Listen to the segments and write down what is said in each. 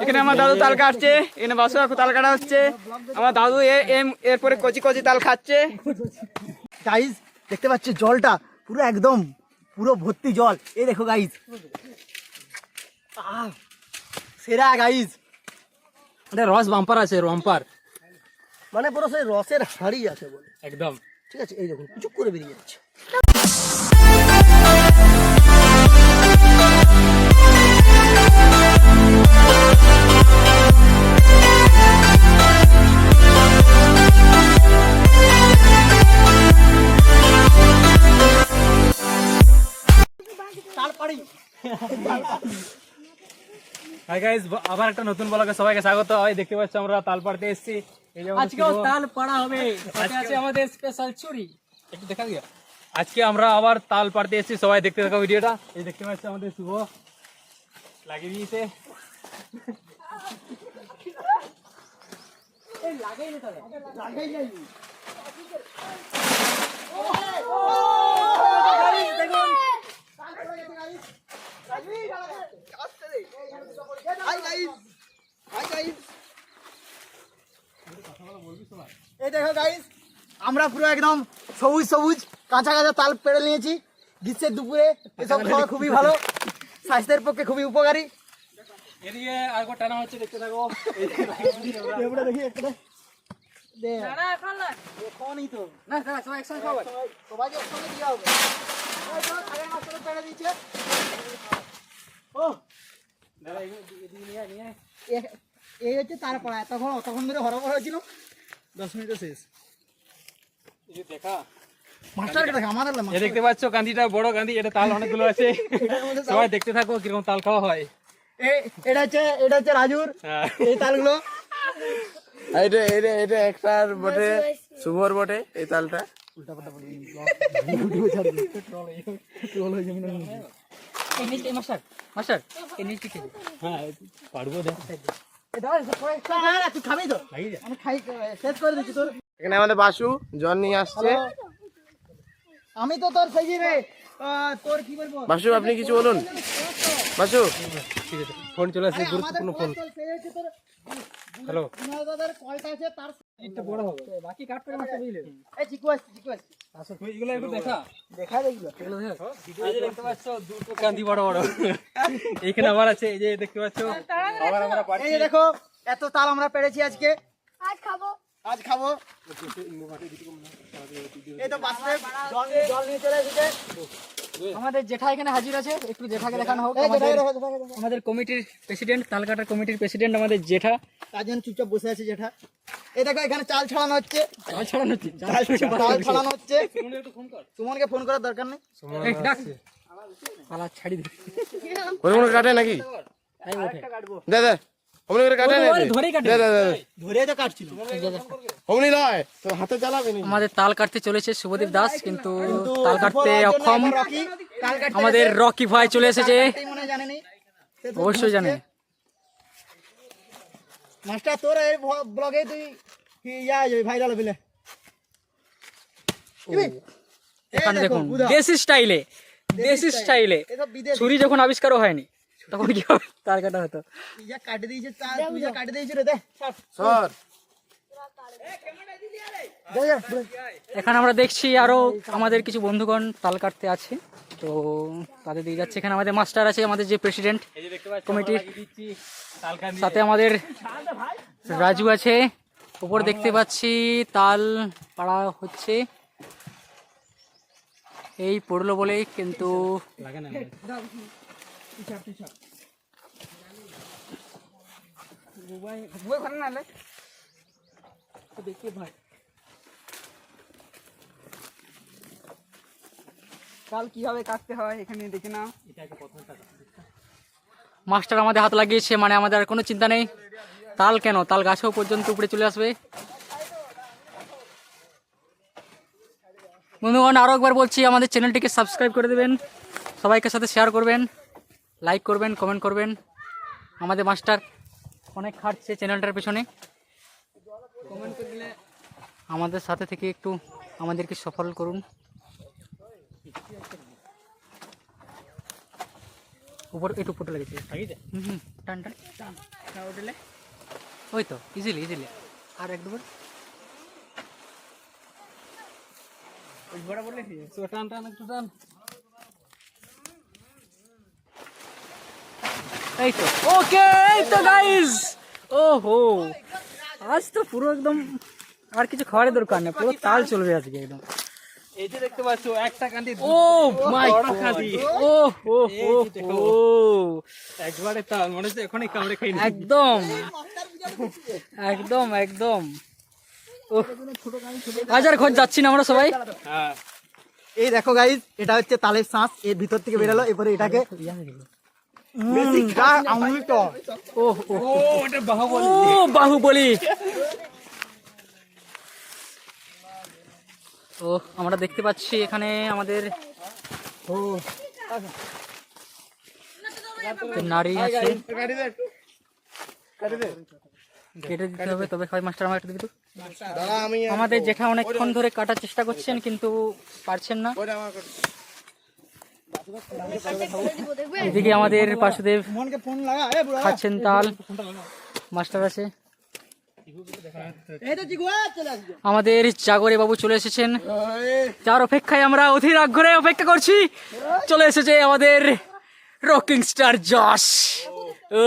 এখানে আমার দাদু তাল কাটছে এখানে বাসু কাকু তাল কাটা হচ্ছে আমার দাদু এ- এম- এরপরে কচি কচি তাল খাচ্ছে। গাইজ দেখতে পাচ্ছ জলটা পুরো একদম পুরো ভর্তি জল। এই দেখো গাইজ সেরা গাইজ এটা রস বাম্পার আছে বাম্পার মানে পুরো সেই রসের হাড়ি আছে বলে। একদম। ঠিক আছে এই দেখুন চুপ করে বেরিয়ে যাচ্ছে। হাই গাইস আবার একটা নতুন ব্লগে সবাইকে স্বাগত। হয় দেখতে পাচ্ছ আমরা তাল পাড়তে এসেছি। এই যে আমাদের আজকেও শুভ- তাল পাড়া হবে। সাথে আজকে- আছে আমাদের স্পেশাল চুরি একটু দেখা দিয়া আজকে আমরা আবার তাল পাড়তে এসেছি। সবাই দেখতে থাকো ভিডিওটা। এই দেখতে পাচ্ছ আমাদের শুভ। লাগিয়ে দিয়েছে। এই দেখো গাইস আমরা পুরো একদম সবুজ সবুজ কাঁচা কাঁচা তাল পেড়ে নিয়েছি। গ্রীষ্মের দুপুরে এসব খাওয়া খুবই ভালো। স্বাস্থ্যের পক্ষে খুবই উপকারী। এদিকে আরেকবার টানা হচ্ছে দেখতে থাকো। দেখি একটা। এই থালার মাঝখানে পেড়ে দিয়েছে। ও এ- হচ্ছে তারপর তখন তখন ধরে হরবর হয়েছিল। দশ মিনিটও শেষ। দেখা। দেখতে পাচ্ছ গান্ধীটা বড় গান্ধী এটা তাল অনেকগুলো আছে। সবাই দেখতে থাকো কীরকম তাল খাওয়া হয়। এটা হচ্ছে এটা হচ্ছে রাজুর হ্যাঁ। এই তালগুলো। এটা এটা এটা একটার বটে শুভর বটে এই তালটা। হ্যাঁ এখানে আমাদের বাসু জল নিয়ে আসছে। আমি তো তোর সেই রে তোর কি বলব? বাসু আপনি কিছু বলুন। বাসু ঠিক আছে ফোন চলে আসছে গুরুত্বপূর্ণ ফোন। হ্যালো। দাদার কলটা আছে তার একটু বড় হবে। বাকি কাট করে মাস্টার বুঝলে। এই চিকু আসছে চিকু আসছে। এগুলো একটু দেখা। দেখা দেখল এই যে দেখতে পাচ্ছ দুটো গান্ধী বড় বড়। এইখানে আবার আছে এই যে দেখতে পাচ্ছ। আবার আমরা পাচ্ছি এই দেখো এত তাল আমরা পেরেছি আজকে। আজ খাব। আজ খাব। এই তো বাসে জল নিয়ে- চলে এসেছে। আমাদের জেঠা এখানে হাজির আছে। একটু জেঠাকে দেখানো হোক। আমাদের কমিটির প্রেসিডেন্ট তালকাটার কমিটির প্রেসিডেন্ট আমাদের জেঠা। তার জন্য চুপচাপ বসে আছে জেঠা। এই দেখো এখানে চাল ছড়ানো হচ্ছে। চাল ছড়ানো হচ্ছে। চাল ছড়ানো হচ্ছে। সুমনকে ফোন করার দরকার নেই। ছাড়ি দে। কাটে নাকি? দে দে। অমনি করে কাটে না ধরেই কাটে। দে দে দে ধরে তো কাটছিল। অমনি নয় তো হাতে চালাবে নি। আমাদের তাল কাটতে চলেছে শুভদীপ দাস কিন্তু তাল কাটতে অক্ষম। আমাদের রকি ভাই চলে এসেছে। অবশ্যই জানে। মাস্টার তোর এই ব্লগে তুই কি ইয়া ভাইরাল হবিলে এখানে দেখুন দেশি স্টাইলে দেশি স্টাইলে। ছুরি যখন আবিষ্কারও হয়নি। তখন কি হবে তাল কাটা হতো ইয়া কাটে দিয়েছে চাল তুই যা কাটে দিয়েছিস রে দে সর। এখানে আমরা দেখছি আরও আমাদের কিছু বন্ধুগণ তাল কাটতে আছে। তো তাদের দিয়ে যাচ্ছে। এখানে আমাদের মাস্টার আছে আমাদের যে প্রেসিডেন্ট এই যে দেখতে পাচ্ছ কমিটির সাথে আমাদের রাজু আছে। উপর দেখতে পাচ্ছি তাল পাড়া হচ্ছে। এই পড়ল বলেই কিন্তু লাগে না তাল কীভাবে কাটতে হয় এখানে দেখে নাও। মাস্টার আমাদের হাত লাগিয়েছে মানে আমাদের আর কোনো চিন্তা নেই। তাল কেন? তাল গাছেও পর্যন্ত উপরে চলে আসবে। বন্ধুগণ আরও একবার বলছি আমাদের চ্যানেলটিকে সাবস্ক্রাইব করে দেবেন সবাইকে সাথে শেয়ার করবেন। লাইক করবেন কমেন্ট করবেন। আমাদের মাস্টার অনেক খাটছে চ্যানেলটার পেছনে। কমেন্ট করে আমাদের সাথে থেকে একটু আমাদেরকে সফল করুন। উপর একটু ফটো লেগেছে হুম হুম টান টান। টান ওই তো ইজিলি ইজিলি আর এক দুবার। টান টান একটু টান। এই তো ওকে এই তো গাইস ওহো আজ তো পুরো একদম আর কিছু খাবারের দরকার নেই পুরো তাল চলবে আজকে একদম ও একবারে তাল মনে হচ্ছে একদম একদম যাচ্ছি না আমরা সবাই এই দেখো গাইজ এটা হচ্ছে তালের শাঁস, এর ভিতর থেকে বেরোলো, এরপরে এটাকে উম, যা ও ও ও। ওটা বাহুবল। ও বাহুবলি। ও আমরা দেখতে পাচ্ছি এখানে আমাদের একটা নারী আছে। কেটে দিতে হবে। তবে হয় মাস্টার আমার একটা দিবি তো? আমাদের জেঠা অনেকক্ষণ ধরে কাটার চেষ্টা করছেন কিন্তু পারছেন না। এদিকে আমাদের বুড়া খাচ্ছেন তাল। মাস্টার আছে। আমাদের জাগরে বাবু চলে এসেছেন। যার অপেক্ষায় আমরা অধীর আগ্রহে অপেক্ষা করছি। চলে এসেছে আমাদের রকিং স্টার জশ ও।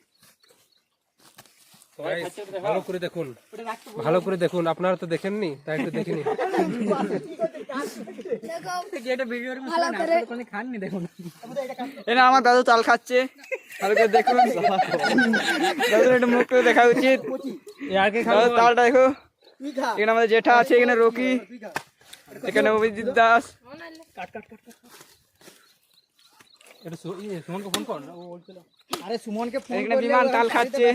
ভালো করে দেখুন। ভালো করে দেখুন। আপনারা তো দেখেননি তাই একটু দেখুন আমার দাদু তাল খাচ্ছে। ভালো করে দেখুন। দাদুর একটু মুখ করে দেখা উচিত। দেখো। এখানে আমাদের জেঠা আছে এখানে রকি। এখানে অভিজিৎ দাস। এটা সু- সুমনকে ফোন কর। ও বলছিল। আরে সুমনকে ফোন এখানে বিমান তাল খাচ্ছে।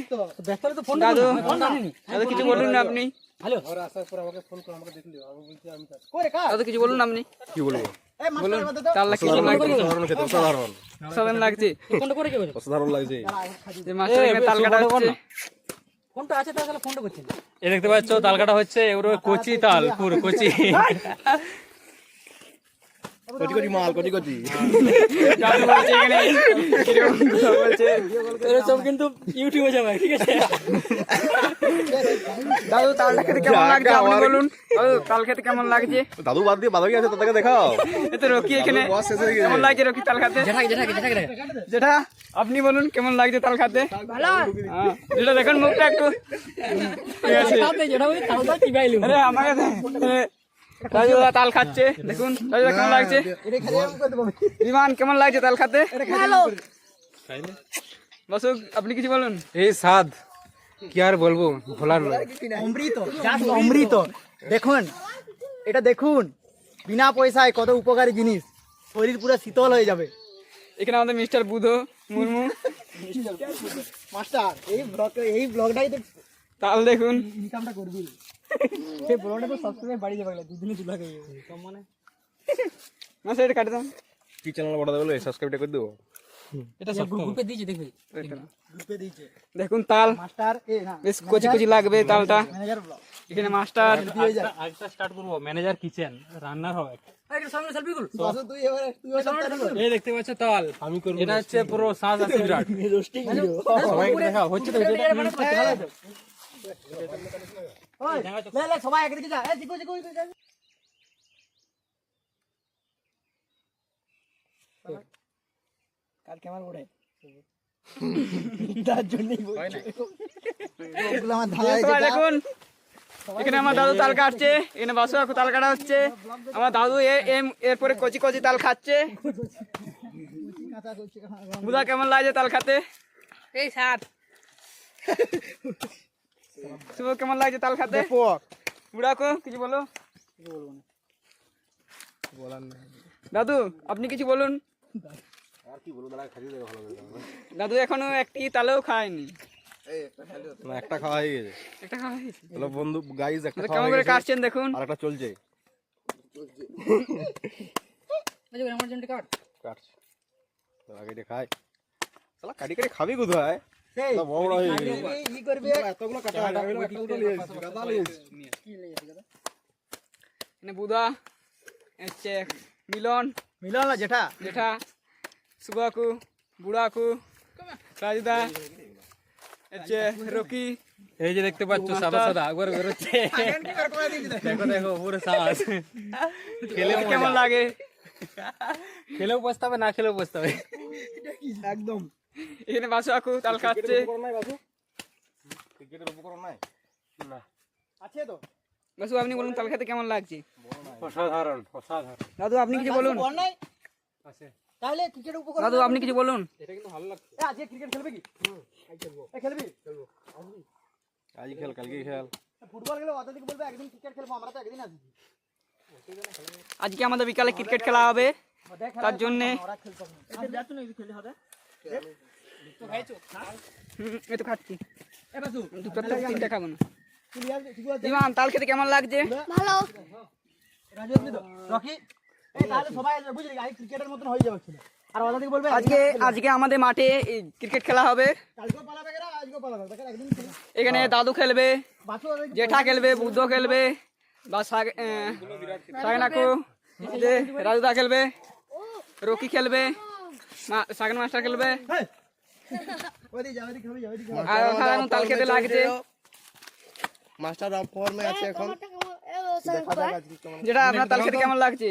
ব্যস্ত। তো ফোন দাদু ফোন দাদু কিছু বলুন না আপনি। হ্যালো করে কা দাদু কিছু বলুন আপনি। কি বলব? তাল লাগছে অসাধারণ অসাধারণ সাধারণ লাগছে। ফোনটা করে কে বলছো? অসাধারণ লাগছে। যে মাস্টার এখানে তাল কাটা হচ্ছে। ফোনটা আছে তাহলে ফোনটা করছেন এ দেখতে পাচ্ছ তাল কাটা হচ্ছে এগুলো কচি তাল পুরো কচি। মাল সব কিন্তু ইউটিউবে যাবে ঠিক আছে? দাদু তালটা খেতে কেমন লাগছে? আপনি বলুন দাদু তাল খেতে কেমন লাগছে? দাদু বাদ দিয়ে বাদকি আছে তাদেরকে দেখাও। এই তো রকি এখানে। কেমন লাগছে রকি তাল খাতে? যেটা আপনি বলুন কেমন লাগছে তাল খাতে? হ্যাঁ, যেটা দেখুন মুখটা একটু। ঠিক আছে জেঠা ওই তালটা চিবাইলু। আরে আমাকে রাজু তাল খাচ্ছে। দেখুন রাজু কেমন লাগছে? কেমন তাল খাতে? বসুক আপনি কিছু বলুন? এই স্বাদ কি আর বলব? ভোলার অমৃত অমৃত। দেখুন এটা দেখুন বিনা পয়সায় কত উপকারী জিনিস। শরীর পুরো শীতল হয়ে যাবে। এখানে আমাদের মিস্টার বুধ মুর্মু। মাস্টার এই ব্লগ এই ব্লগটাই তো তাল দেখুন। ইনকামটা করবি সেই ব্লগটা তো সবসময় বাড়ি যাবে দুদিনে দু লাখ হয়ে যাবে। কম মানে? না সেটা কাটে দাম কি চ্যানেল বড় দেবো সাবস্ক্রাইবটা করে দেবো? এটা সব গ্রুপে দিয়েছি দেখবি? গ্রুপে দিয়েছে। দেখুন তাল। মাস্টার এ না বেশ কচি কচি লাগবে তালটা। ম্যানেজার ব্লগ এখানে মাস্টার আজটা স্টার্ট করব ম্যানেজার কিচেন রান্নার হবে। একটা সামনে সেলফি গুলো বাসু তুই এবার তুই ওই এই দেখতে পাচ্ছ তাল। আমি করব এটা হচ্ছে পুরো শ্বাস আছে বিরাট। রোস্টিং ভিডিও হচ্ছে তো ওই লে লে সবাই একদিকে যা। এ জিকো জিকো জিকো যা কাল কেমন ওড়ে তার জন্যই বলছি। ওগুলো আমার ধারা দেখুন এখানে আমার দাদু তাল কাটছে এখানে বাসু কাকু তাল কাটা হচ্ছে। আমার দাদু এ- এম এরপরে কচি কচি তাল খাচ্ছে। বুধা কেমন লাগছে তাল খাতে? এই সাত শুভ কেমন লাগছে তাল খাতে? বুড়াকো কিছু বলো? দাদু আপনি কিছু বলুন। দাদু এখনও একটি তালেও খায়নি। একটা খাওয়া হয়ে গেছে। একটা খাওয়া বন্ধু গাইজ একটা কেমন করে কাটছেন দেখুন। আর একটা চলছে। কাটছে। তো আগে খাই শালা কাটি কাটি খাবি কোথায়? সেই, তা বড় গেছে। এই- ই করবে। এতগুলো কাটা না, আমি একটা দুটো নিয়ে এসেছি, গাদা নিয়ে এসেছি। এখানে বুধা হচ্ছে মিলন। মিলন না যেটা জেঠা সুবাকু বুড়াকু রাজদা হচ্ছে রকি। এই যে দেখতে পাচ্ছ সাদা সাদা একবার বেরোচ্ছে। দেখো দেখো পুরো শ্বাস খেলেও কেমন লাগে? খেলেও পস্তাবে না খেলেও পস্তাবে একদম। এখানে বাসু আকু তাল খাচ্ছে উপকরণ নাই বাবু ক্রিকেটের উপকরণ নাই আছে তো বাসু আপনি বলুন তাল খেতে কেমন লাগছে অসাধারণ অসাধারণ দাদু আপনি কিছু বলুন বল নাই আছে তাহলে ক্রিকেট উপকরণ দাদু আপনি কিছু বলুন এটা কিন্তু ভালো লাগছে এ, আজকে ক্রিকেট খেলবে কি এ, খেলবি আজ খেল কালকে খেল ফুটবল খেলে অত দিকে বলবে একদিন ক্রিকেট খেলব আমরা তো একদিন আছি আজকে আমাদের বিকালে ক্রিকেট খেলা হবে তার জন্যে হুম, এই তো খাচ্ছি। দুটো তিনটা খাব না। তুই আর তুই আর ইমান তাল খেতে কেমন লাগছে? হয়ে আজকে আজকে আমাদের মাঠে ক্রিকেট খেলা হবে। এখানে দাদু খেলবে জেঠা খেলবে বুদ্ধ খেলবে বা সাগ সাগনাকু রাজুদা খেলবে রকি খেলবে। সাগন মাস্টার খেলবে? ওইদিকে যাও ওইদিকে হবে যাও ওইদিকে আর ওখানে তাল খেতে লাগছে। মাস্টার অফ ফর্মে আছে এখন। যেটা আপনার তাল খেতে কেমন লাগছে?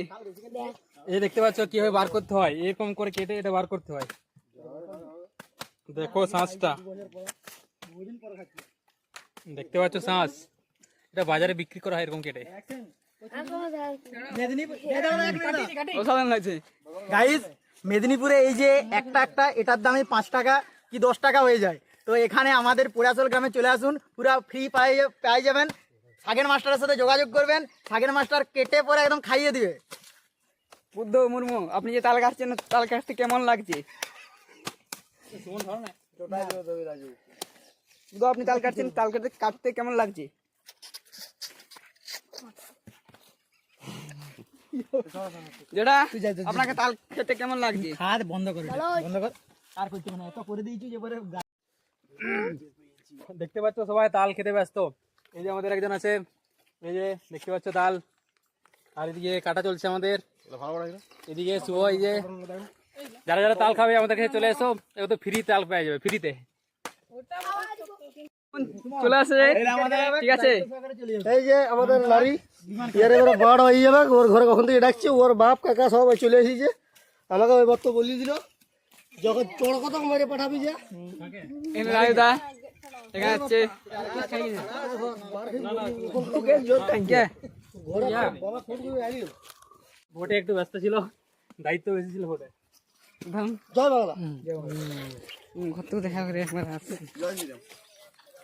এই দেখতে পাচ্ছ কীভাবে বার করতে হয়। এরকম করে কেটে এটা বার করতে হয়। দেখো শ্বাসটা দেখতে পাচ্ছ শ্বাস এটা বাজারে বিক্রি করা হয় এরকম কেটে। অসাধারণ লাগছে। গাইস মেদিনীপুরে এই যে একটা একটা এটার দামে পাঁচ টাকা কি দশ টাকা হয়ে যায়। তো এখানে আমাদের পুরাসল গ্রামে চলে আসুন পুরা ফ্রি পাই পাই যাবেন। সাগের মাস্টারের সাথে যোগাযোগ করবেন সাগের মাস্টার কেটে পরে একদম খাইয়ে দিবে। বুদ্ধ মুর্মু আপনি যে তাল কাটছেন তাল কাটতে কেমন লাগছে? বুদ্ধ আপনি তাল কাটছেন তাল কাটতে কাটতে কেমন লাগছে? যেটা আপনাকে তাল খেতে কেমন লাগছে? হাত বন্ধ করে বন্ধ কর। আর করতে না এত করে দিয়েছি যে পরে দেখতে পাচ্ছ সবাই তাল খেতে ব্যস্ত। এই যে আমাদের একজন আছে এই যে দেখতে পাচ্ছ তাল। আর এদিকে কাটা চলছে আমাদের। এদিকে শুভ এই যে। যারা যারা তাল খাবে আমাদের কাছে চলে এসো। এবার তো ফ্রি তাল পেয়ে যাবে ফ্রিতে চলে আসে ঠিক আছে। এই যে আমাদের নারী এর এবারে বড় হয়ে যাবে ওর ঘরে কখন থেকে ডাকছে ওর বাপ কাকা সবাই চলে এসেছে। আমাকে ওই বক্ত বলিয়ে দিল যখন চড় কত মেরে পাঠাবি যে। রায়দা ভোটে একটু ব্যস্ত ছিল দায়িত্ব বেশি ছিল ভোটে। জয় বাংলা। ঘর থেকে দেখা করে একবার আসছে।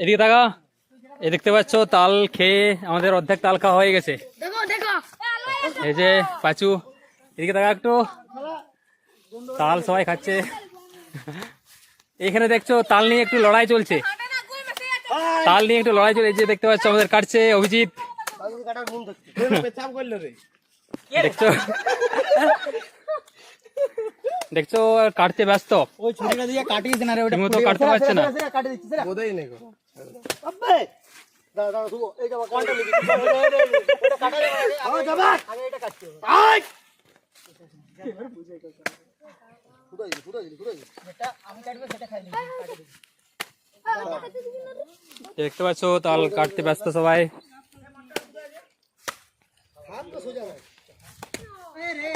এদিকে তাকা এ দেখতে পাচ্ছ তাল খেয়ে আমাদের অর্ধেক তাল খাওয়া হয়ে গেছে। এই যে পাচু এদিকে তাকা একটু। তাল সবাই খাচ্ছে। এখানে দেখছ তাল নিয়ে একটু লড়াই চলছে। তাল নিয়ে একটু লড়াই চলছে। দেখতে পাচ্ছ আমাদের কাটছে অভিজিৎ। দেখছ? দেখছ কাটতে ব্যস্ত। ওই ছুরিটা দিয়ে কাটিয়ে দে না রে ওটা ঠিকমতো পুড়ে- কাটতে সেরা, পারছে সেরা, না। সেরা, কাটিয়ে দিচ্ছি সেরা। বোধই নেই গো। আব্বে! দাঁড়া দাঁড়া শুভ। এই যাবা কাটা লেগে এটা কাটা যাবে না, আগে- ও যাবা আগে এটা কাটতে হবে। আই ফুটাই দিলি ফুটাই দিলি ফুটাই দিলি যেটা আমি কাটবো সেটা খাই নিবি। কাটিয়ে দিবি। দেখতে পাচ্ছ তাল কাটতে ব্যস্ত সবাই। হাত তো সোজা নাই এ রে,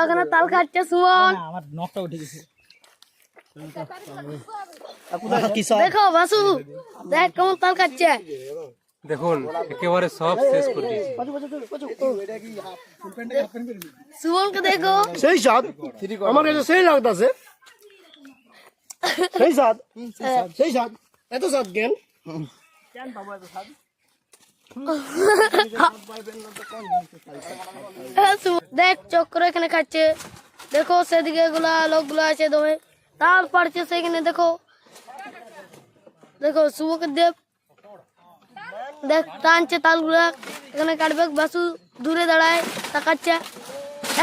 এখানে তাল খাচ্ছে সুমন। আমার নখটা উঠে গেছে। দেখো বাসু দেখ কেমন তাল খাচ্ছে দেখুন একেবারে সব শেষ করে দিয়েছে। সুমনকে দেখো। সেই স্বাদ আমার কাছে সেই লাগতেছে সেই স্বাদ সেই স্বাদ। এত স্বাদ কেন? হ্যাঁ, সুমন, দেখ, চক্র এখানে খাচ্ছে। দেখো, সেদিকে গুলা লোকগুলো আছে দমে। তাল পাড়ছে সেখানে দেখো। দেখো শুভকে দেব দেখ, টানছে তালগুলা। এখানে কাটবে। বাসু দূরে দাঁড়ায়, তাকাচ্ছে।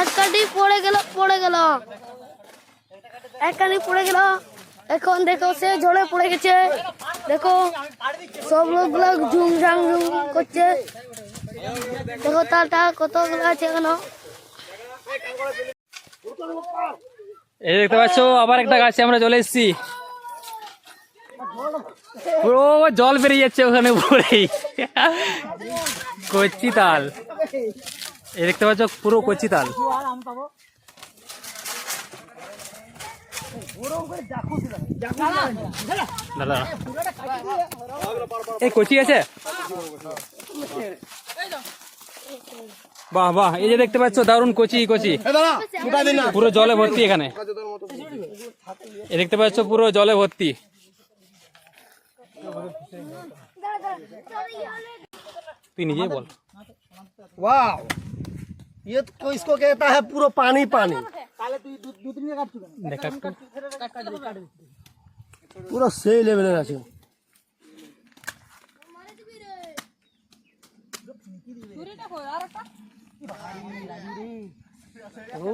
এক কাটি পড়ে গেল পড়ে গেল। এক কাটি পড়ে গেল। এখন দেখো, সে ঝড়ে পড়ে গেছে। দেখো, সব লোকগুলো ঝুম ঝুম করছে। দেখো তালটা কতগুলো আছে এখনও। এই দেখতে পাচ্ছ, আবার একটা গাছে আমরা চলে এসেছি। পুরো জল বেরিয়ে যাচ্ছে ওখানে পড়েই কচি তাল। এই দেখতে পাচ্ছ, পুরো কচি তাল দাদা এই কচি আছে? বাহ বাহ এই যে দেখতে পাচ্ছ দারুণ কচি কচি। পুরো জলে ভর্তি এখানে। এ দেখতে পাচ্ছ পুরো জলে ভর্তি। তুই নিজেই বল। वाह ये तो इसको कहता है पूरा पानी पानी দেখা একটু পুরো সেই লেভেলের আছে ও,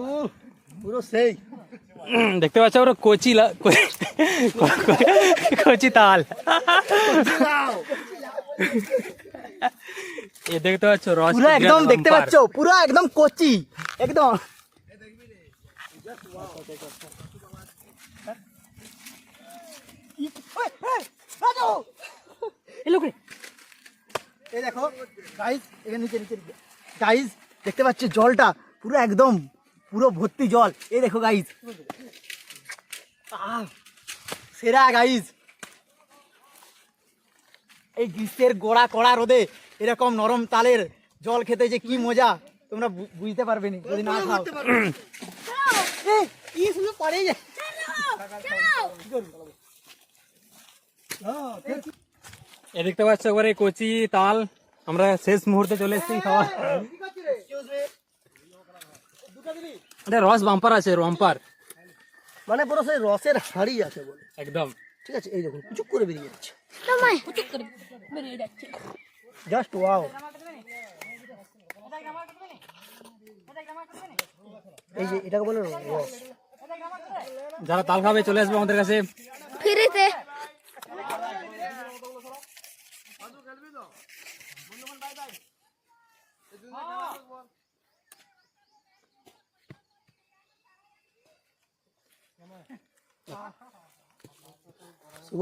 পুরো সেই দেখতে পাচ্ছ পুরো কচি লা- কচি তাল এ দেখতে পাচ্ছ রস পুরো একদম দেখতে। পাচ্ছ পুরো একদম কচি একদম। এই দেখো গাইস এখানে নিচে নিচে নিচে। গাইস দেখতে পাচ্ছ জলটা পুরো একদম পুরো ভর্তি জল। এই দেখো গাইস সেরা গাইস এই গ্রীষ্মের গোড়া কড়া রোদে এরকম নরম তালের জল খেতে যে কি মজা তোমরা বু- বুঝতে পারবে না যদি না খাও। কি শুধু পড়ে যায়। এ দেখতে পাচ্ছ একবারে কচি তাল। আমরা শেষ মুহূর্তে চলে এসেছি খাওয়া এটা রস বাম্পার আছে বাম্পার মানে পুরো সেই রসের হাড়ি আছে বলে। একদম। ঠিক আছে এই দেখুন কিছু করে বেরিয়ে যাচ্ছে। জাস্ট ওয়াও এই যে এটাকে বলে যারা তাল খাবে চলে আসবে আমাদের কাছে। ফ্রিতে শুভ